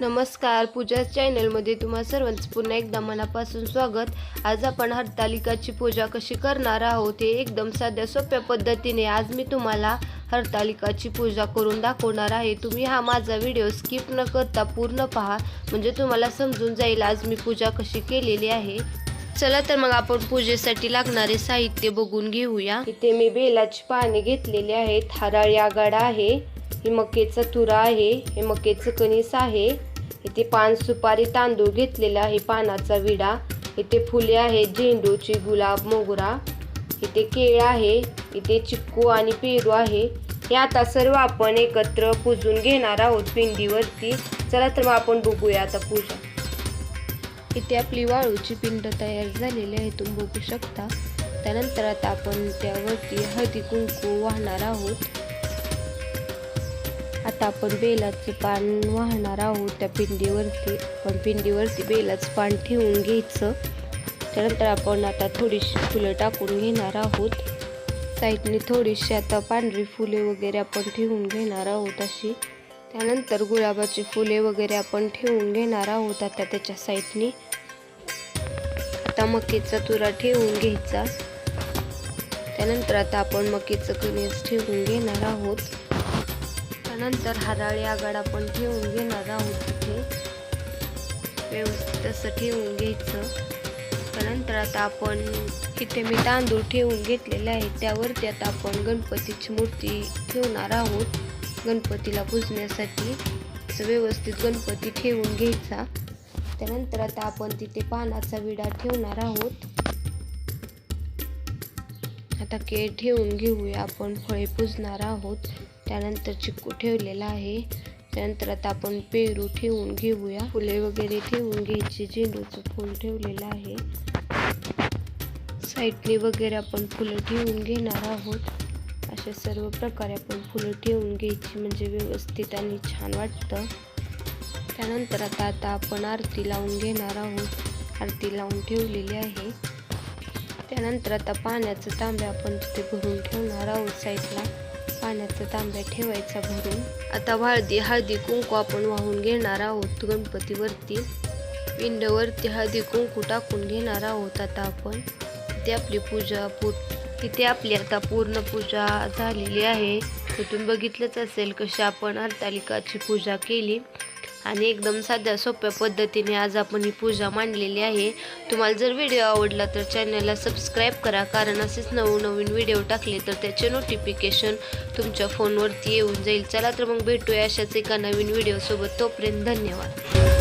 नमस्कार पूजा चॅनलमध्ये तुम्हा सर्वांचं पुन्हा एकदा मनापासून स्वागत. आज आपण हरतालिकाची पूजा कशी करणार आहोत हे एकदम साध्या सोप्या पद्धतीने आज मी तुम्हाला हरतालिकाची पूजा करून दाखवणार आहे. तुम्ही हा माझा व्हिडिओ स्किप न करता पूर्ण पहा म्हणजे तुम्हाला समजून जाईल आज मी पूजा कशी केलेली आहे. चला तर मग आपण पूजेसाठी लागणारे साहित्य बघून घेऊया. इथे मी बेलाची पाने घेतलेली आहेत हराळी आगाडा आहे हे मकेचा तुरा आहे हे मकेचं कणीस आहे. इथे पान सुपारी तांदूळ घेतलेला आहे पानाचा विडा. इथे फुले आहेत झेंडूची गुलाब मोगरा. इथे केळ आहे इथे चिक्कू आणि पेरू आहे. हे आता सर्व आपण एकत्र पुजून घेणार आहोत पिंडीवरती. चला तर मग आपण बघूया आता पूजा. इथे आपली वाळूची पिंड तयार झालेली आहे तुम्ही बघू शकता. त्यानंतर आता आपण त्यावरती हळदी कुंकू वाहणार आहोत. आता आपण बेलाचं पान वाहणार आहोत त्या पिंडीवरती. पण पिंडीवरती बेलाचं पान ठेवून घ्यायचं. त्यानंतर आपण आता थोडीशी फुलं टाकून घेणार आहोत. साईडने थोडीशी आता पांढरी फुले वगैरे आपण ठेवून घेणार आहोत अशी. त्यानंतर गुलाबाची फुले वगैरे आपण ठेवून घेणार आहोत आता त्याच्या साईडने. आता मकीचा तुरा ठेवून घ्यायचा. त्यानंतर आता आपण मकीचं कणीस ठेवून घेणार आहोत. त्यानंतर हराळी आगाड आपण ठेवून घेणार आहोत तिथे व्यवस्थित असं ठेवून घ्यायचं. त्यानंतर आता आपण इथे मी तांदूळ ठेवून घेतलेले आहे त्यावरती आता आपण गणपतीची मूर्ती ठेवणार आहोत. गणपतीला पुजण्यासाठी. असं व्यवस्थित गणपती ठेवून घ्यायचा. त्यानंतर आता आपण तिथे पानाचा विडा ठेवणार आहोत. आता केळ ठेवून घेऊया आपण. फळे पुजणार आहोत. त्यानंतर चिक्कू ठेवलेला आहे. त्यानंतर आता आपण पेरू ठेवून घेऊया. फुले वगैरे ठेवून घ्यायची. झेंडूचं फूल ठेवलेलं आहे. साईडने वगैरे आपण फुलं ठेवून घेणार आहोत. अशा सर्व प्रकारे आपण फुलं ठेवून घ्यायची म्हणजे व्यवस्थित आणि छान वाटतं. त्यानंतर आता आता आपण आरती लावून घेणार आहोत. आरती लावून ठेवलेली आहे. त्यानंतर आता पाण्याचं तांब्या आपण तिथे भरून ठेवणार आहोत साईडला. पाण्याचा तांब्या ठेवायचा भरून. आता हळदी हळदी कुंकू आपण वाहून घेणार आहोत. गणपतीवरती पिंडवरती हळदी कुंकू टाकून घेणार आहोत आता आपण. ते आपली पूजा पूर तिथे आपली आता पूर्ण पूजा झालेली आहे. तिथून बघितलंच असेल कशी आपण हरतालिकाची पूजा केली. आणि एकदम साध्या सोप्या पद्धतीने आज आपण ही पूजा मांडलेली आहे. तुम्हाला जर व्हिडिओ आवडला तर चॅनलला सबस्क्राईब करा. कारण असेच नवनवीन व्हिडिओ टाकले तर त्याचे नोटिफिकेशन तुमच्या फोनवरती येऊन जाईल. चला तर मग भेटूया अशाच एका नवीन व्हिडिओसोबत तोपर्यंत धन्यवाद.